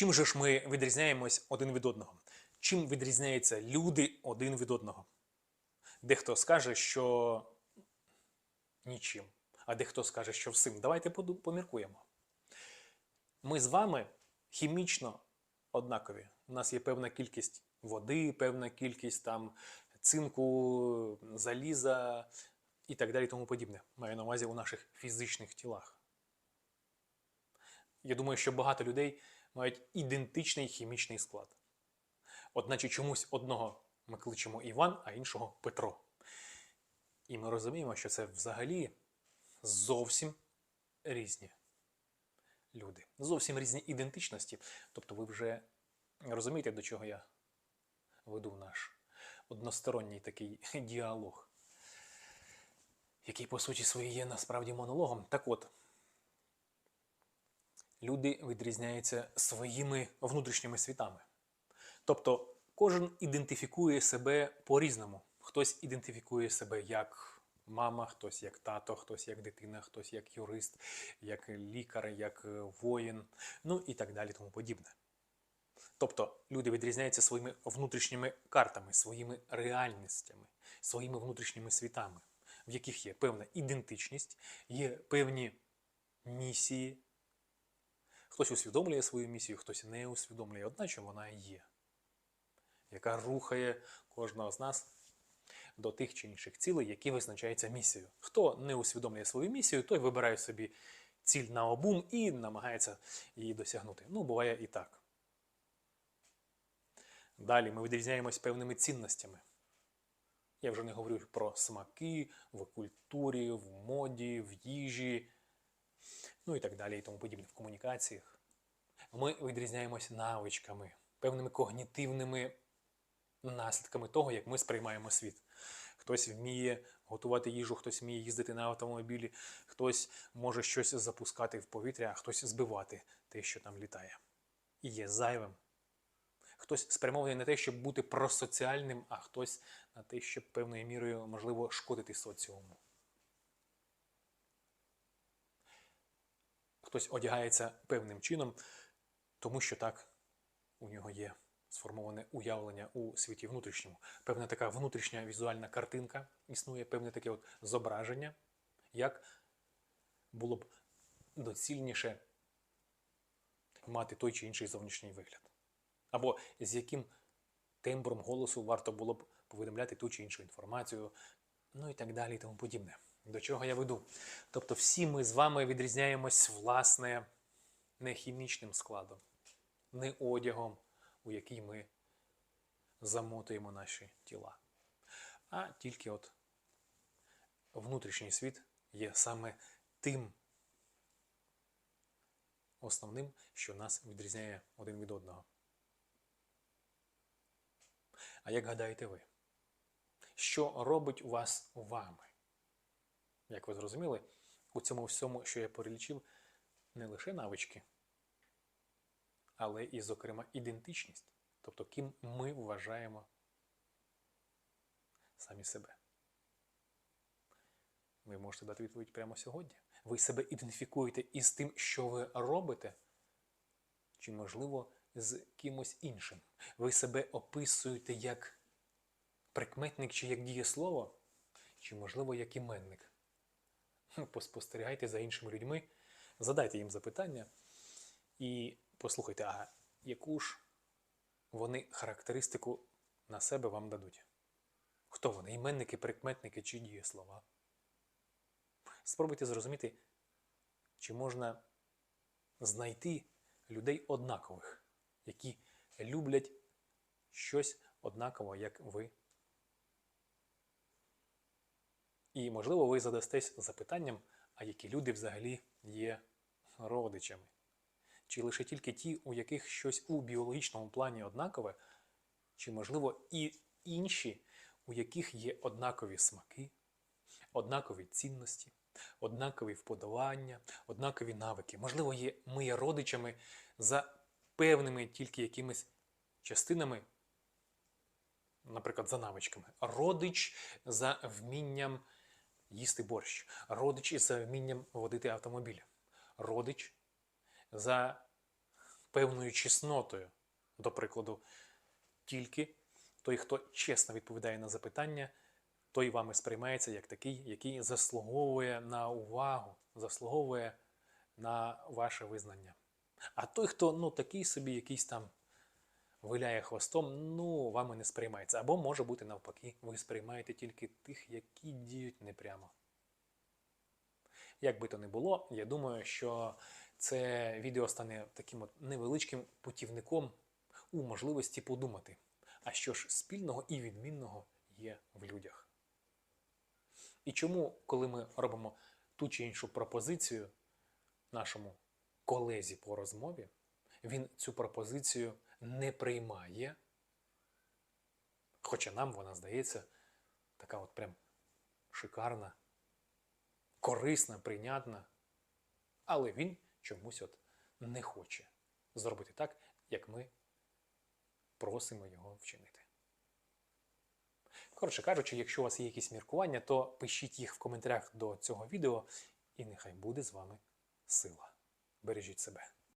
Чим же ж ми відрізняємось один від одного? Чим відрізняються люди один від одного? Дехто скаже, що нічим, а дехто скаже, що всім. Давайте поміркуємо. Ми з вами хімічно однакові. У нас є певна кількість води, певна кількість там цинку, заліза і так далі, тому подібне. Маю на увазі у наших фізичних тілах. Я думаю, що багато людей мають ідентичний хімічний склад. Одначе чомусь одного ми кличемо Іван, а іншого Петро. І ми розуміємо, що це взагалі зовсім різні люди. Зовсім різні ідентичності. Тобто ви вже розумієте, до чого я веду наш односторонній такий діалог, який, по суті, своїй є насправді монологом. Так от, люди відрізняються своїми внутрішніми світами. Тобто кожен ідентифікує себе по-різному. Хтось ідентифікує себе як мама, хтось як тато, хтось як дитина, хтось як юрист, як лікар, як е, воїн, ну і так далі, тому подібне. Тобто люди відрізняються своїми внутрішніми картами, своїми реальностями, своїми внутрішніми світами, в яких є певна ідентичність, є певні місії. Хтось усвідомлює свою місію, хтось не усвідомлює, одначе вона є, яка рухає кожного з нас до тих чи інших цілей, які визначаються місією. Хто не усвідомлює свою місію, той вибирає собі ціль на обум і намагається її досягнути. Ну, буває і так. Далі ми відрізняємось певними цінностями. Я вже не говорю про смаки в культурі, в моді, в їжі, ну і так далі, і тому подібне, в комунікаціях. Ми відрізняємось навичками, певними когнітивними наслідками того, як ми сприймаємо світ. Хтось вміє готувати їжу, хтось вміє їздити на автомобілі, хтось може щось запускати в повітря, а хтось збивати те, що там літає. І є зайвим. Хтось спрямований на те, щоб бути просоціальним, а хтось на те, щоб певною мірою можливо шкодити соціуму. Хтось одягається певним чином, тому що так у нього є сформоване уявлення у світі внутрішньому. Певна така внутрішня візуальна картинка існує, певне таке от зображення, як було б доцільніше мати той чи інший зовнішній вигляд. Або з яким тембром голосу варто було б повідомляти ту чи іншу інформацію, ну і так далі, і тому подібне. До чого я веду? Тобто, всі ми з вами відрізняємось, власне, не хімічним складом, не одягом, у який ми замотуємо наші тіла. А тільки от внутрішній світ є саме тим основним, що нас відрізняє один від одного. А як гадаєте ви? Що робить у вас вами? Як ви зрозуміли, у цьому всьому, що я перелічив, не лише навички, але і, зокрема, ідентичність. Тобто, ким ми вважаємо самі себе. Ви можете дати відповідь прямо сьогодні. Ви себе ідентифікуєте із тим, що ви робите, чи, можливо, з кимось іншим. Ви себе описуєте як прикметник чи як дієслово, чи, можливо, як іменник. Хм, Поспостерігайте за іншими людьми, задайте їм запитання і послухайте, а яку ж вони характеристику на себе вам дадуть? Хто вони? Іменники, прикметники чи дієслова? Спробуйте зрозуміти, чи можна знайти людей однакових, які люблять щось однаково, як ви. І, можливо, ви задастесь запитанням, а які люди взагалі є родичами. Чи лише тільки ті, у яких щось у біологічному плані однакове, чи, можливо, і інші, у яких є однакові смаки, однакові цінності, однакові вподобання, однакові навики. Можливо, є, ми є родичами за певними тільки якимись частинами, наприклад, за навичками. Родич за вмінням їсти борщ, родич за вмінням водити автомобіль, родич за певною чеснотою. До прикладу, тільки той, хто чесно відповідає на запитання, той вами сприймається як такий, який заслуговує на увагу, заслуговує на ваше визнання. А той, хто ну такий собі, якийсь там виляє хвостом, ну вами не сприймається. Або може бути навпаки, ви сприймаєте тільки тих, які діють непрямо. Як би то не було, я думаю, що це відео стане таким от невеличким путівником у можливості подумати, а що ж спільного і відмінного є в людях. І чому, коли ми робимо ту чи іншу пропозицію нашому колезі по розмові, він цю пропозицію не приймає, хоча нам вона здається така от прям шикарна, корисна, прийнятна, але він чомусь от не хоче зробити так, як ми просимо його вчинити. Коротше кажучи, якщо у вас є якісь міркування, то пишіть їх в коментарях до цього відео, і нехай буде з вами сила. Бережіть себе.